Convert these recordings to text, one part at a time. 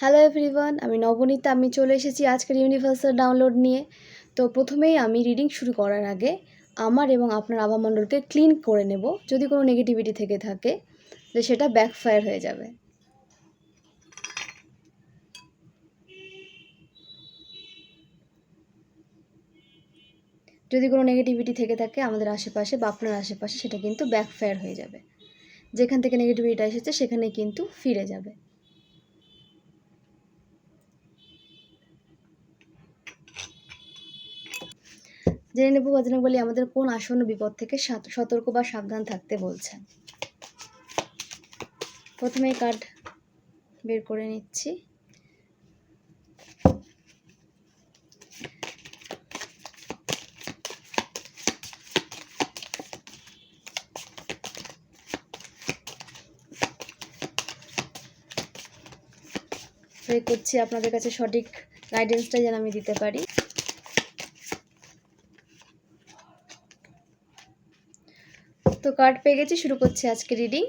Hello everyone আমি নবনীতা, আমি চলে এসেছি আজকের ইউনিভার্সাল ডাউনলোড নিয়ে। তো প্রথমেই আমি রিডিং শুরু করার আগে আমার এবং আপনার আভামণ্ডলকে ক্লিন করে নেব, যদি কোনো নেগেটিভিটি থেকে থাকে যে সেটা ব্যাকফায়ার হয়ে যাবে। যদি কোনো নেগেটিভিটি থেকে থাকে আমাদের আশেপাশে বা আপনার আশেপাশে, সেটা কিন্তু ব্যাকফায়ার হয়ে যাবে। যেখান থেকে নেগেটিভিটিটা এসেছে সেখানে কিন্তু ফিরে যাবে। জেনে নেব বজরং বলি আমাদের কোন আসন্ন বিপদ থেকে সাত- সতর্ক বা সাবধান থাকতে বলছেন। প্রথমে কার্ড বের করে নিচ্ছি। করছি, আপনাদের কাছে সঠিক গাইডেন্সটা যেন আমি দিতে পারি তো কার্ড পেয়ে গেছি, শুরু করছি আজকে রিডিং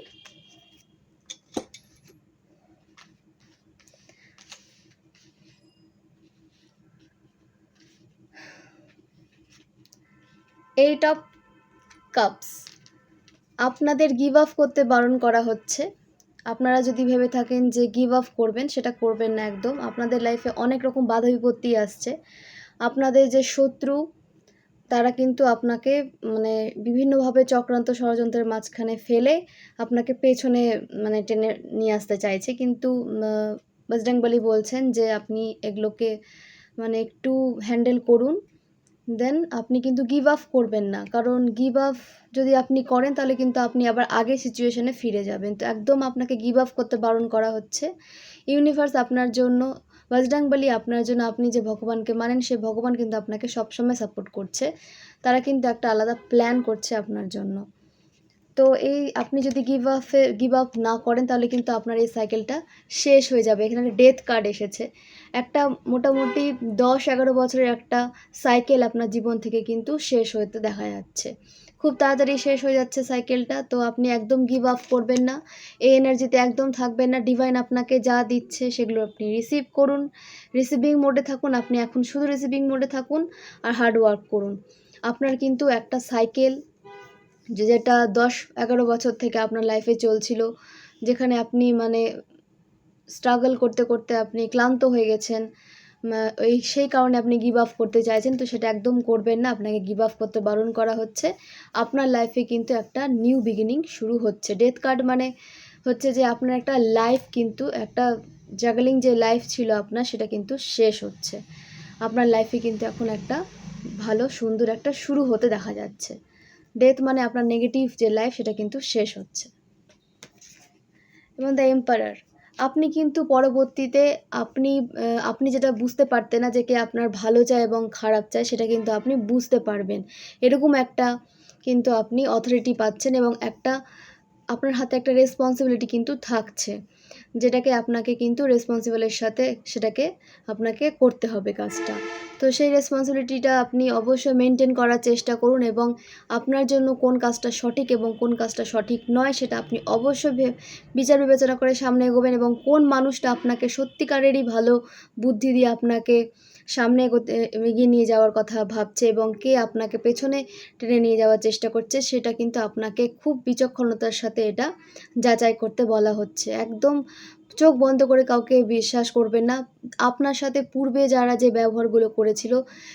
এইট অফ কাপস আপনাদের গিভ আপ করতে বারণ করা হচ্ছে। আপনারা যদি ভেবে থাকেন যে গিভ আপ করবেন, সেটা করবেন না একদম। আপনাদের লাইফে অনেক রকম বাধা বিপত্তি আসছে। আপনাদের যে শত্রু তারা কিন্তু আপনাকে মানে বিভিন্নভাবে চক্রান্ত ষড়যন্ত্রের মাঝখানে ফেলে আপনাকে পেছনে মানে টেনে নিয়ে আসতে চাইছে। কিন্তু বজরংবলী বলছেন যে, আপনি এগুলোকে মানে একটু হ্যান্ডেল করুন দেন আপনি কিন্তু গিভ আপ করবেন না। কারণ গিভ আপ যদি আপনি করেন, তাহলে কিন্তু আপনি আবার আগে সিচুয়েশনে ফিরে যাবেন। তো একদম আপনাকে গিভ আপ করতে বারণ করা হচ্ছে। ইউনিভার্স আপনার জন্য বজরাং বলি, আপনার জন্য আপনি যে ভগবানকে মানেন, সে ভগবান কিন্তু আপনাকে সবসময় সাপোর্ট করছে। তারা কিন্তু একটা আলাদা প্ল্যান করছে আপনার জন্য। তো এই আপনি যদি গিভ আপে গিভ আপ না করেন, তাহলে কিন্তু আপনার এই সাইকেলটা শেষ হয়ে যাবে। এখানে ডেথ কার্ড এসেছে। একটা মোটামুটি দশ এগারো বছরের একটা সাইকেল আপনার জীবন থেকে কিন্তু শেষ হতে দেখা যাচ্ছে। খুব তাড়াতাড়ি শেষ হয়ে যাচ্ছে সাইকেলটা তো আপনি একদম গিভ আপ করবেন না। এই এনার্জিতে একদম থাকবেন না ডিভাইন আপনাকে যা দিচ্ছে সেগুলো আপনি রিসিভ করুন। রিসিভিং মোডে থাকুন, আপনি এখন শুধু রিসিভিং মোডে থাকুন আর হার্ড ওয়ার্ক করুন। আপনার কিন্তু একটা সাইকেল যে যেটা দশ, এগারো বছর থেকে আপনার লাইফে চলছিল, যেখানে আপনি মানে স্ট্রাগল করতে করতে আপনি ক্লান্ত হয়ে গেছেন। ওই সেই কারণে আপনি গিভ আপ করতে চাইছেন, তো সেটা একদম করবেন না। আপনাকে গিভ আপ করতে বারণ করা হচ্ছে। আপনার লাইফে কিন্তু একটা নিউ বিগিনিং শুরু হচ্ছে। ডেথ কার্ড মানে হচ্ছে যে আপনার একটা লাইফ কিন্তু একটা জাগলিং যে লাইফ ছিল আপনার, সেটা কিন্তু শেষ হচ্ছে। আপনার লাইফে কিন্তু এখন একটা ভালো, সুন্দর একটা শুরু হতে দেখা যাচ্ছে। ডেথ মানে আপনার নেগেটিভ যে লাইফ সেটা কিন্তু শেষ হচ্ছে। এবং দ্য এম্পায়ার আপনি কিন্তু পরবর্তীতে আপনি আপনি যেটা বুঝতে পারতেন না যে কে আপনার ভালো চায় এবং খারাপ চায়, সেটা কিন্তু আপনি বুঝতে পারবেন। এরকম একটা কিন্তু আপনি অথরিটি পাচ্ছেন এবং একটা আপনার হাতে একটা রেসপন্সিবিলিটি কিন্তু থাকছে। যেটাকে আপনাকে কিন্তু রেসপন্সিবলের সাথে সেটাকে আপনাকে করতে হবে কাজটা। তো সেই রেসপন্সিবিলিটিটা আপনি অবশ্যই মেনটেন করার চেষ্টা করুন এবং আপনার জন্য কোন কাজটা সঠিক এবং কোন কাজটা সঠিক নয় সেটা আপনি অবশ্যই বিচার বিবেচনা করে সামনে এগোবেন এবং কোন মানুষটা আপনাকে সত্যিকারেরই ভালো বুদ্ধি দিয়ে আপনাকে সামনে এগোতে, এগিয়ে নিয়ে যাওয়ার কথা ভাবছে এবং কে আপনাকে পেছনে টেনে নিয়ে যাওয়ার চেষ্টা করছে সেটা কিন্তু আপনাকে খুব বিচক্ষণতার সাথে এটা যাচাই করতে বলা হচ্ছে। একদম চোখ বন্ধ করে কাউকে বিশ্বাস করবেন না। আপনার সাথে পূর্বে যারা যে ব্যবহারগুলো করেছিল,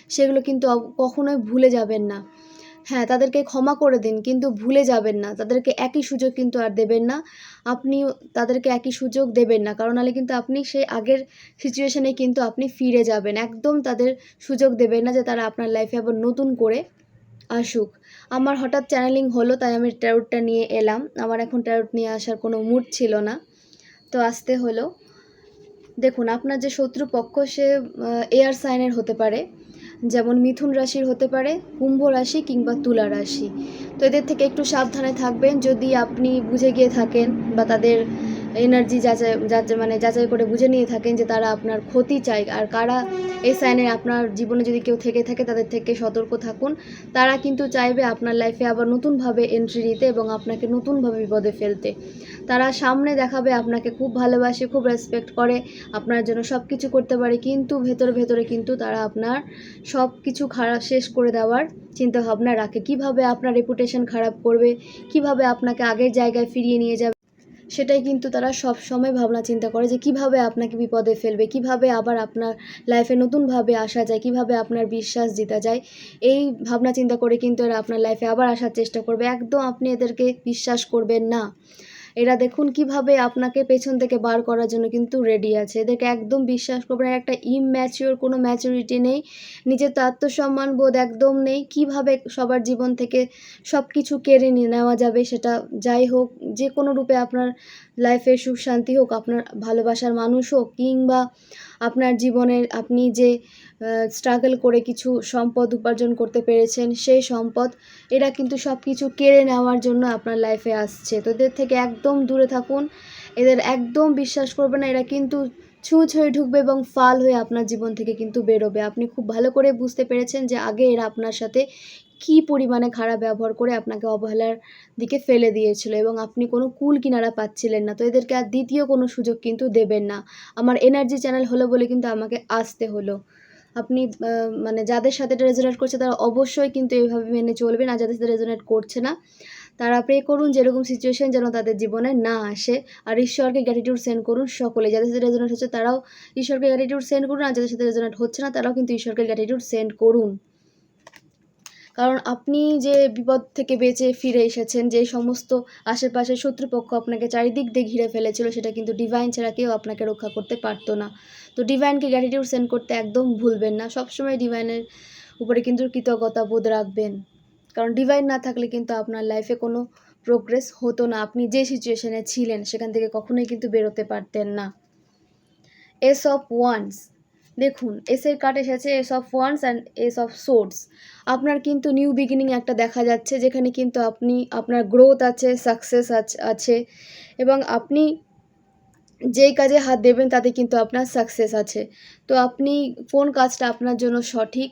সেগুলো কিন্তু কখনোই ভুলে যাবেন না। হ্যাঁ তাদেরকে ক্ষমা করে দিন, কিন্তু ভুলে যাবেন না। তাদেরকে একই সুযোগ কিন্তু আর দেবেন না। আপনি তাদেরকে একই সুযোগ দেবেন না। কারণ নাহলে কিন্তু আপনি সেই আগের সিচুয়েশনে কিন্তু আপনি ফিরে যাবেন। একদম তাদের সুযোগ দেবেন না যে তারা আপনার লাইফে আবার নতুন করে আসুক। আমার হঠাৎ চ্যানেলিং হলো, তাই আমি ট্যারোটটা নিয়ে এলাম। আমার এখন ট্যারোট নিয়ে আসার কোনো মুড ছিল না। তো আসতে হলো। দেখুন, আপনার যে শত্রুপক্ষ, সে এয়ার সাইনের হতে পারে, যেমন মিথুন রাশির হতে পারে, কুম্ভ রাশি কিংবা তুলা রাশি। তো এদের থেকে একটু সাবধানে থাকবেন। যদি আপনি বুঝে গিয়ে থাকেন বা তাদের এনার্জি যাচাই যাচাই মানে যাচাই করে বুঝে নিয়ে থাকেন যে তারা আপনার ক্ষতি চায়। আর কারা এই সাইনে আপনার জীবনে যদি কেউ থেকে থাকে, তাদের থেকে সতর্ক থাকুন। তারা কিন্তু চাইবে আপনার লাইফে আবার নতুনভাবে এন্ট্রি দিতে এবং আপনাকে নতুনভাবে বিপদে ফেলতে। তারা সামনে দেখাবে, আপনাকে খুব ভালোবাসে, খুব রেসপেক্ট করে, আপনার জন্য সব কিছু করতে পারে, কিন্তু ভেতরে ভেতরে কিন্তু তারা আপনার সব কিছু খারাপ শেষ করে দেওয়ার চিন্তাভাবনা রাখে। কীভাবে আপনার রেপুটেশন খারাপ করবে? কীভাবে আপনাকে আগের জায়গায় ফিরিয়ে নিয়ে যাবে? সেটাই কিন্তু তারা সব সময় ভাবনা চিন্তা করে যে কীভাবে আপনাকে বিপদে ফেলবে, কীভাবে আবার আপনার লাইফে নতুনভাবে আসা যায়, কীভাবে আপনার বিশ্বাস জিতা যায়, এই ভাবনা চিন্তা করে কিন্তু এরা আপনার লাইফে আবার আসার চেষ্টা করবে। একদম আপনি এদেরকে বিশ্বাস করবেন না। এরা দেখুন কীভাবে আপনাকে পেছন থেকে বার করার জন্য কিন্তু রেডি আছে। এদেরকে একদম বিশ্বাস করবেন, একটা ইম্যাচিওর কোনো ম্যাচুরিটি নেই, নিজের তো আত্মসম্মান বোধ একদম নেই, কীভাবে সবার জীবন থেকে সব কিছু কেড়ে নিয়ে নেওয়া যাবে সেটা যাই হোক, যে কোনো রূপে আপনার লাইফে সুখ শান্তি হোক, আপনার ভালোবাসার মানুষ হোক, কিংবা আপনার জীবনের আপনি যে স্ট্রাগল করে কিছু সম্পদ উপার্জন করতে পেরেছেন, সেই সম্পদ এরা কিন্তু সব কিছু কেড়ে নেওয়ার জন্য আপনার লাইফে আসছে। তো এদের থেকে একদম দূরে থাকুন। এদের একদম বিশ্বাস করবে না, এরা কিন্তু ছুঁচ হয়ে ঢুকবে এবং ফাল হয়ে আপনার জীবন থেকে কিন্তু বেরোবে। আপনি খুব ভালো করে বুঝতে পেরেছেন যে আগে এরা আপনার সাথে কী পরিমাণে খারাপ ব্যবহার করে আপনাকে অবহেলার দিকে ফেলে দিয়েছিল এবং আপনি কোনো কুল কিনারা পাচ্ছিলেন না? তো এদেরকে আর দ্বিতীয় কোনো সুযোগ কিন্তু দেবেন না। আমার এনার্জি চ্যানেল হলো বলে কিন্তু আমাকে আসতে হলো। আপনি মানে যাদের সাথে এটা রেজোনেট করছে তারা অবশ্যই কিন্তু এইভাবে মেনে চলবেন আর যাদের সাথে রেজোনেট করছে না, তারা প্রে করুন যেরকম সিচুয়েশান যেন তাদের জীবনে না আসে। আর ঈশ্বরকে গ্র্যাটিটিউড সেন্ড করুন সকলে যাদের সাথে রেজোনেট হচ্ছে তারাও ঈশ্বরকে গ্র্যাটিটিউড সেন্ড করুন আর যাদের সাথে রেজোনেট হচ্ছে না তারাও কিন্তু ঈশ্বরকে গ্র্যাটিটিউড সেন্ড করুন। কারণ আপনি যে বিপদ থেকে বেঁচে ফিরে এসেছেন, যে সমস্ত আশেপাশে শত্রুপক্ষ আপনাকে চারিদিক দিয়ে ঘিরে ফেলেছিল, সেটা কিন্তু ডিভাইন ছাড়া কেউ আপনাকে রক্ষা করতে পারতো না। তো ডিভাইনকে গ্র্যাটিটিউড সেন্ড করতে একদম ভুলবেন না। সবসময় ডিভাইনের উপরে কিন্তু কৃতজ্ঞতা বোধ রাখবেন। কারণ ডিভাইন না থাকলে কিন্তু আপনার লাইফে কোনো প্রোগ্রেস হতো না। আপনি যে সিচুয়েশনে ছিলেন, সেখান থেকে কখনোই কিন্তু বেরোতে পারতেন না। এস অফ ওয়ান্স দেখুন এসের কার্ড এসেছে ace of wands and ace of swords আপনার কিন্তু নিউ বিগিনিং একটা দেখা যাচ্ছে, যেখানে কিন্তু আপনি, আপনার গ্রোথ আছে সাকসেস আছে এবং আপনি যেই কাজে হাত দেবেন তাতে কিন্তু আপনার সাকসেস আছে। তো আপনি কোন কাজটা আপনার জন্য সঠিক,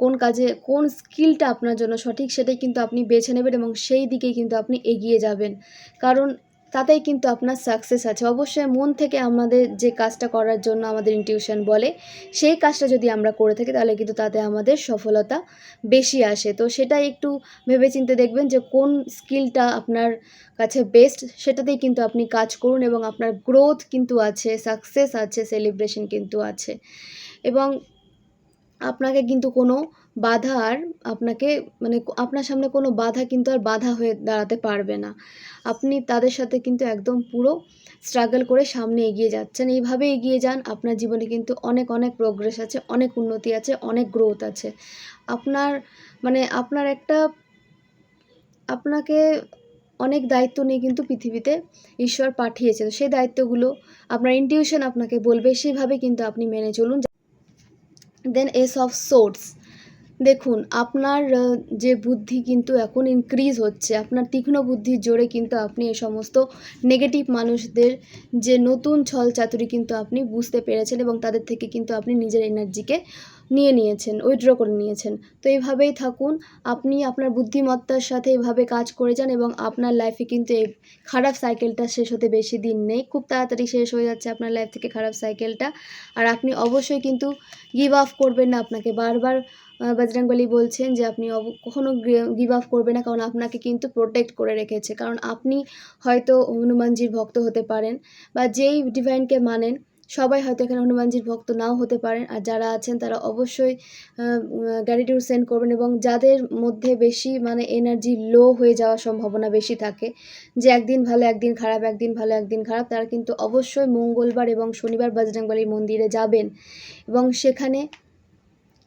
কোন কাজে, কোন স্কিলটা আপনার জন্য সঠিক, সেটাই কিন্তু আপনি বেছে নেবেন এবং সেই দিকেই কিন্তু আপনি এগিয়ে যাবেন। কারণ তাতেই কিন্তু আপনার সাকসেস আছে। অবশ্যই মন থেকে আমাদের যে কাজটা করার জন্য আমাদের ইনটিউশন বলে, সেই কাজটা যদি আমরা করে থাকি, তাহলে কিন্তু তাতে আমাদের সফলতা বেশি আসে। তো সেটাই একটু ভেবেচিন্তে দেখবেন যে কোন স্কিলটা আপনার কাছে বেস্ট সেটাতেই কিন্তু আপনি কাজ করুন এবং আপনার গ্রোথ কিন্তু আছে সাকসেস আছে সেলিব্রেশন কিন্তু আছে। এবং আপনাকে কিন্তু কোনো বাধা আর আপনাকে মানে আপনার সামনে কোনো বাধা কিন্তু আর বাধা হয়ে দাঁড়াতে পারবে না। আপনি তাদের সাথে কিন্তু একদম পুরো স্ট্রাগল করে সামনে এগিয়ে যাচ্ছেন। এইভাবে এগিয়ে যান, আপনার জীবনে কিন্তু অনেক অনেক প্রোগ্রেস আছে, অনেক উন্নতি আছে, অনেক গ্রোথ আছে। আপনার মানে আপনার একটা আপনাকে অনেক দায়িত্ব নিয়ে কিন্তু পৃথিবীতে ঈশ্বর পাঠিয়েছেন। সেই দায়িত্বগুলো আপনার ইনটিউশন আপনাকে বলবে সেভাবে কিন্তু আপনি মেনে চলুন। দেন এস অফ সোর্স দেখুন, আপনার যে বুদ্ধি কিন্তু এখন ইনক্রিজ হচ্ছে, আপনার তীক্ষ্ণ বুদ্ধির জোরে কিন্তু আপনি এ সমস্ত নেগেটিভ মানুষদের যে নতুন ছল চাতুরি কিন্তু আপনি বুঝতে পেরেছেন এবং তাদের থেকে কিন্তু আপনি নিজের এনার্জিকে নিয়ে নিয়েছেন উইথড্র করে নিয়েছেন। তো এইভাবেই থাকুন, আপনি আপনার বুদ্ধিমত্তার সাথে এভাবে কাজ করে যান এবং আপনার লাইফে কিন্তু এই খারাপ সাইকেলটা শেষ হতে বেশি দিন নেই। খুব তাড়াতাড়ি শেষ হয়ে যাচ্ছে আপনার লাইফ থেকে খারাপ সাইকেলটা আর আপনি অবশ্যই কিন্তু গিভ আপ করবেন না আপনাকে। বারবার বজরংবলী বলছেন যে আপনি কখনো গিভ আপ করবেন না, কারণ আপনাকে কিন্তু প্রোটেক্ট করে রেখেছে। কারণ আপনি হয়তো হনুমানজির ভক্ত হতে পারেন বা যেই ডিভাইনকে মানেন সবাই হয়তো এখানে হনুমানজির ভক্ত নাও হতে পারেন। আর যারা আছেন তারা অবশ্যই গ্র্যাটিটিউড সেন্ড করবেন এবং যাদের মধ্যে বেশি মানে এনার্জি লো হয়ে যাওয়ার সম্ভাবনা বেশি থাকে, যে একদিন ভালো, একদিন খারাপ, একদিন ভালো, একদিন খারাপ, তারা কিন্তু অবশ্যই মঙ্গলবার এবং শনিবার বজরংবলীর মন্দিরে যাবেন। এবং সেখানে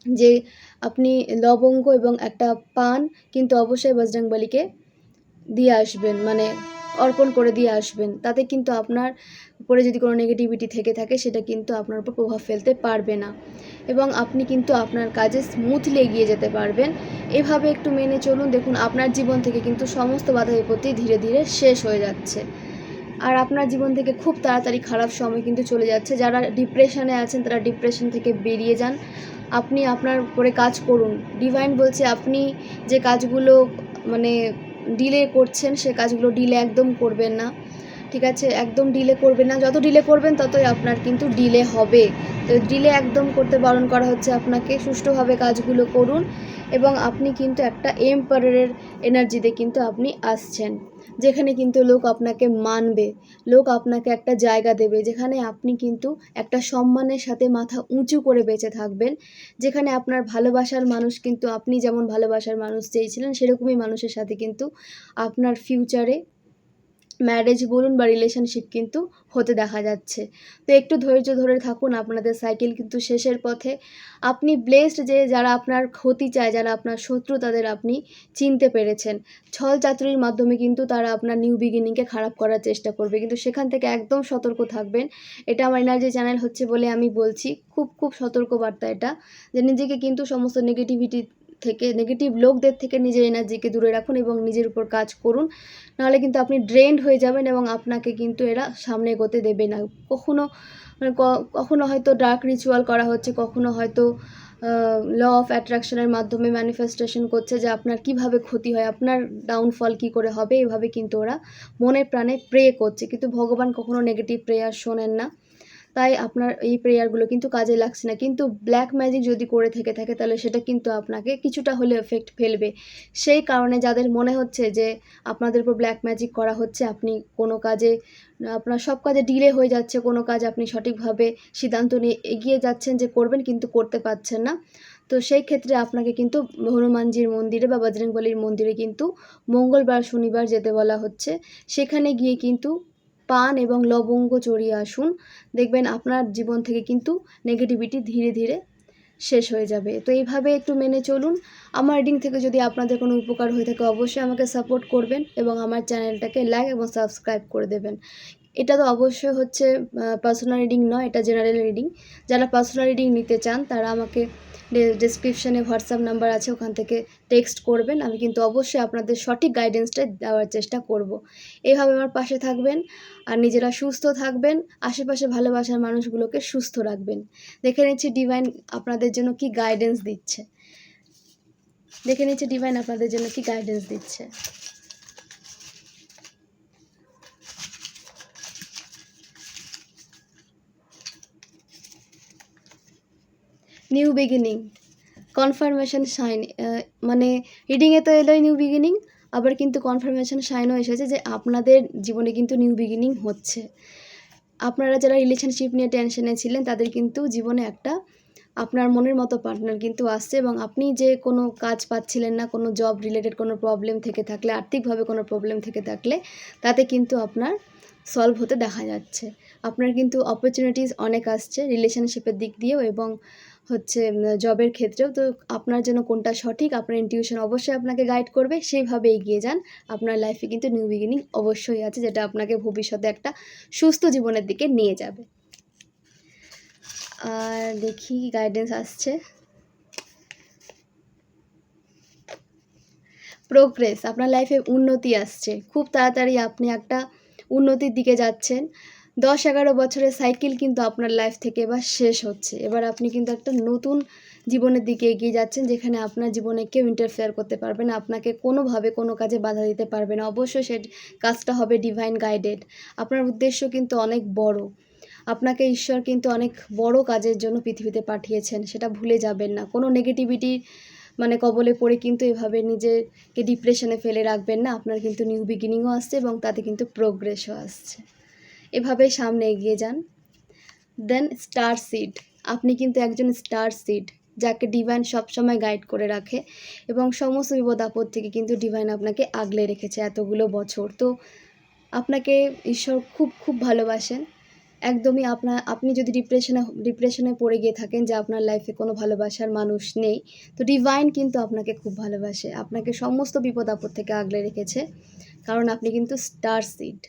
যে আপনি লবঙ্গ এবং একটা পান কিন্তু অবশ্যই বজরংবলীকে দিয়ে আসবেন মানে অর্পণ করে দিয়ে আসবেন। তাতে কিন্তু আপনার উপরে যদি কোনো নেগেটিভিটি থেকে থাকে, সেটা কিন্তু আপনার উপর প্রভাব ফেলতে পারবে না। এবং আপনি কিন্তু আপনার কাজে স্মুথলি এগিয়ে যেতে পারবেন। এভাবে একটু মেনে চলুন। দেখুন, আপনার জীবন থেকে কিন্তু সমস্ত বাধা বিপত্তি ধীরে ধীরে শেষ হয়ে যাচ্ছে। আর আপনার জীবন থেকে খুব তাড়াতাড়ি খারাপ সময় কিন্তু চলে যাচ্ছে। যারা ডিপ্রেশনে আছেন, তারা ডিপ্রেশন থেকে বেরিয়ে যান। আপনি আপনার করে কাজ করুন। ডিভাইন বলছে, আপনি যে কাজগুলো মানে ডিলে করছেন, সে কাজগুলো ডিলে একদম করবেন না। ঠিক আছে, একদম ডিলে করবেন না। যত ডিলে করবেন, ততই আপনার কিন্তু ডিলে হবে। তো ডিলে একদম করতে বারণ করা হচ্ছে আপনাকে। সুষ্ঠুভাবে কাজগুলো করুন এবং আপনি কিন্তু একটা এম্পায়ারের এনার্জিতে কিন্তু আপনি আসছেন। যেখানে কিন্তু লোক আপনাকে মানবে, লোক আপনাকে একটা জায়গা দেবে, যেখানে আপনি কিন্তু একটা সম্মানের সাথে মাথা উঁচু করে বেঁচে থাকবেন। যেখানে আপনার ভালোবাসার মানুষ কিন্তু, আপনি যেমন ভালোবাসার মানুষ চেয়েছিলেন, সেরকমই মানুষের সাথে কিন্তু আপনার ফিউচারে ম্যারেজ বলুন বা রিলেশনশিপ কিন্তু হতে দেখা যাচ্ছে। তো একটু ধৈর্য ধরে থাকুন আপনাদের সাইকেল কিন্তু শেষের পথে। আপনি ব্লেসড যে যারা আপনার ক্ষতি চায়, যারা আপনার শত্রু, তাদের আপনি চিনতে পেরেছেন। ছল চাতুরির মাধ্যমে কিন্তু তারা আপনার নিউ বিগিনিংকে খারাপ করার চেষ্টা করবে। কিন্তু সেখান থেকে একদম সতর্ক থাকবেন। এটা আমার এনার্জি চ্যানেল হচ্ছে বলে আমি বলছি। খুব খুব সতর্ক বার্তা এটা। যে নিজেকে কিন্তু সমস্ত নেগেটিভিটি থেকে নেগেটিভ লোকদের থেকে নিজের এনার্জিকে দূরে রাখুন এবং নিজের উপর কাজ করুন। নাহলে কিন্তু আপনি ড্রেন্ড হয়ে যাবেন এবং আপনাকে কিন্তু এরা সামনে এগোতে দেবে না। কখনো মানে কখনো হয়তো ডার্ক রিচুয়াল করা হচ্ছে, কখনো হয়তো ল অফ অ্যাট্রাকশনের মাধ্যমে ম্যানিফেস্টেশন করছে যে আপনার কীভাবে ক্ষতি হয়, আপনার ডাউনফল কি করে হবে, এভাবে কিন্তু ওরা মনে প্রাণে প্রে করছে। কিন্তু ভগবান কখনো নেগেটিভ প্রেয়ার শোনেন না। তাই আপনার এই প্রেয়ারগুলো কিন্তু কাজে লাগছে না। কিন্তু ব্ল্যাক ম্যাজিক যদি করে থেকে থাকে, তাহলে সেটা কিন্তু আপনাকে কিছুটা হলে এফেক্ট ফেলবে। সেই কারণে যাদের মনে হচ্ছে যে আপনাদের উপর ব্ল্যাক ম্যাজিক করা হচ্ছে, আপনি কোনো কাজে, আপনার সব কাজে ডিলে হয়ে যাচ্ছে, কোনো কাজ আপনি সঠিকভাবে সিদ্ধান্ত নিয়ে এগিয়ে যাচ্ছেন যে করবেন কিন্তু করতে পারছেন না। তো সেই ক্ষেত্রে আপনাকে কিন্তু হনুমানজির মন্দিরে বা বজরংবলির মন্দিরে কিন্তু মঙ্গলবার, শনিবার যেতে বলা হচ্ছে। সেখানে গিয়ে কিন্তু পান এবং লবঙ্গ চড়িয়ে আসুন। দেখবেন আপনার জীবন থেকে কিন্তু নেগেটিভিটি ধীরে ধীরে শেষ হয়ে যাবে। তো এইভাবে একটু মেনে চলুন। আমার রিডিং থেকে যদি আপনাদের কোনো উপকার হয়ে থাকে, অবশ্যই আমাকে সাপোর্ট করবেন এবং আমার চ্যানেলটাকে লাইক এবং সাবস্ক্রাইব করে দেবেন। এটা তো অবশ্যই হচ্ছে পার্সোনাল রিডিং নয়, এটা জেনারেল রিডিং যারা পার্সোনাল রিডিং নিতে চান, তারা আমাকে ডিসক্রিপশানে হোয়াটসঅ্যাপ নাম্বার আছে, ওখান থেকে টেক্সট করবেন। আমি কিন্তু অবশ্যই আপনাদের সঠিক গাইডেন্সটা দেওয়ার চেষ্টা করব। এইভাবে আমার পাশে থাকবেন আর নিজেরা সুস্থ থাকবেন, আশেপাশে ভালোবাসার মানুষগুলোকে সুস্থ রাখবেন। দেখে নিচ্ছি ডিভাইন আপনাদের জন্য কি গাইডেন্স দিচ্ছে। দেখে নিচ্ছি ডিভাইন আপনাদের জন্য কি গাইডেন্স দিচ্ছে। নিউ বিগিনিং কনফার্মেশন সাইন মানে রিডিংয়ে তো এলোই নিউ বিগিনিং আবার কিন্তু কনফার্মেশন সাইনও এসেছে যে আপনাদের জীবনে কিন্তু নিউ বিগিনিং হচ্ছে। আপনারা যারা রিলেশনশিপ নিয়ে টেনশনে ছিলেন, তাদের কিন্তু জীবনে একটা আপনার মনের মতো পার্টনার কিন্তু আসছে এবং আপনি যে কোনো কাজ পাচ্ছিলেন না, কোনো জব রিলেটেড কোনো প্রবলেম থেকে থাকলে, আর্থিকভাবে কোনো প্রবলেম থেকে থাকলে, তাতে কিন্তু আপনার সলভ হতে দেখা যাচ্ছে। আপনার কিন্তু অপরচুনিটিস অনেক আসছে রিলেশনশিপের দিক দিয়েও এবং হচ্ছে জবের ক্ষেত্রেও, তো আপনার জন্য কোনটা সঠিক, আপনার ইনটিউশন অবশ্যই আপনাকে গাইড করবে, সেইভাবে এগিয়ে যান। আপনার লাইফে কিন্তু নিউ বিগিনিং অবশ্যই আছে, যেটা আপনাকে ভবিষ্যতে একটা সুস্থ জীবনের দিকে নিয়ে যাবে। আর দেখি গাইডেন্স আসছে। প্রোগ্রেস আপনার লাইফে উন্নতি আসছে। খুব তাড়াতাড়ি আপনি একটা উন্নতির দিকে যাচ্ছেন। দশ এগারো বছরের সাইকেল কিন্তু আপনার লাইফ থেকে এবার শেষ হচ্ছে। এবার আপনি কিন্তু একটা নতুন জীবনের দিকে এগিয়ে যাচ্ছেন, যেখানে আপনার জীবনে কেউ ইন্টারফেয়ার করতে পারবে না, আপনাকে কোনোভাবে কোনো কাজে বাধা দিতে পারবে না। অবশ্যই সে কাজটা হবে ডিভাইন গাইডেড আপনার উদ্দেশ্য কিন্তু অনেক বড়। আপনাকে ঈশ্বর কিন্তু অনেক বড় কাজের জন্য পৃথিবীতে পাঠিয়েছেন, সেটা ভুলে যাবেন না। কোনো নেগেটিভিটি মানে কবলে পড়ে কিন্তু এভাবে নিজেকে ডিপ্রেশনে ফেলে রাখবেন না। আপনার কিন্তু নিউ বিগিনিংও আসছে এবং তাতে কিন্তু প্রোগ্রেসও আসছে। এভাবে সামনে এগিয়ে যান। দেন স্টার সিড আপনি কিন্তু একজন স্টার সিড যাকে ডিভাইন সবসময় গাইড করে রাখে এবং সমস্ত বিপদ আপদ থেকে কিন্তু ডিভাইন আপনাকে আগলে রেখেছে এতগুলো বছর। তো আপনাকে ঈশ্বর খুব খুব ভালোবাসেন। একদমই আপনার আপনি যদি ডিপ্রেশনে ডিপ্রেশনে পড়ে গিয়ে থাকেন যে আপনার লাইফে কোনো ভালোবাসার মানুষ নেই, তো ডিভাইন কিন্তু আপনাকে খুব ভালোবাসে। আপনাকে সমস্ত বিপদ আপদ থেকে আগলে রেখেছে, কারণ আপনি কিন্তু স্টার সিড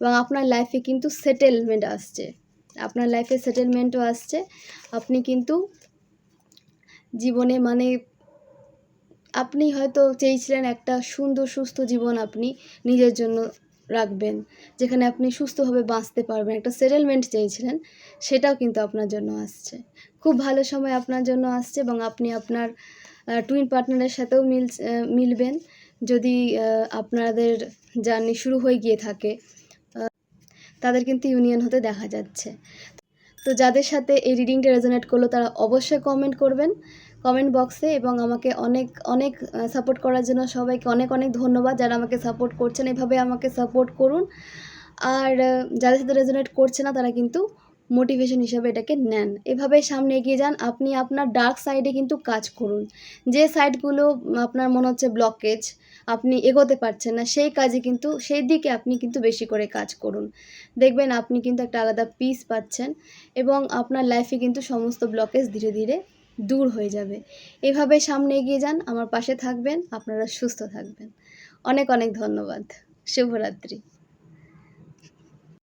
এবং আপনার লাইফে কিন্তু সেটেলমেন্ট আসছে। আপনার লাইফে সেটেলমেন্টও আসছে। আপনি কিন্তু জীবনে মানে আপনি হয়তো চেয়েছিলেন একটা সুন্দর, সুস্থ জীবন আপনি নিজের জন্য রাখবেন, যেখানে আপনি সুস্থভাবে বাঁচতে পারবেন। একটা সেটেলমেন্ট চেয়েছিলেন, সেটাও কিন্তু আপনার জন্য আসছে। খুব ভালো সময় আপনার জন্য আসছে এবং আপনি আপনার টুইন পার্টনারের সাথেও মিল মিলবেন। যদি আপনাদের জার্নি শুরু হয়ে গিয়ে থাকে তাদের কিন্তু ইউনিয়ন হতে দেখা যাচ্ছে। তো যাদের সাথে এই রিডিংটা রেজোনেট করল, তারা অবশ্যই কমেন্ট করবেন কমেন্ট বক্সে এবং আমাকে অনেক অনেক সাপোর্ট করার জন্য সবাইকে অনেক অনেক ধন্যবাদ যারা আমাকে সাপোর্ট করছেন। এভাবে আমাকে সাপোর্ট করুন। আর যাদের সাথে রেজোনেট করছে না, তারা কিন্তু মোটিভেশন হিসাবে এটাকে নেন। এভাবে সামনে এগিয়ে যান। আপনি আপনার ডার্ক সাইডে কিন্তু কাজ করুন। যে সাইডগুলো আপনার মনে হচ্ছে ব্লকেজ আপনি এগোতে পারছেন না, সেই কাজে কিন্তু, সেই দিকে আপনি কিন্তু বেশি করে কাজ করুন। দেখবেন আপনি কিন্তু একটা আলাদা পিস পাচ্ছেন এবং আপনার লাইফে কিন্তু সমস্ত ব্লকেজ ধীরে ধীরে দূর হয়ে যাবে। এভাবে সামনে এগিয়ে যান, আমার পাশে থাকবেন, আপনারা সুস্থ থাকবেন। অনেক অনেক ধন্যবাদ। শুভরাত্রি।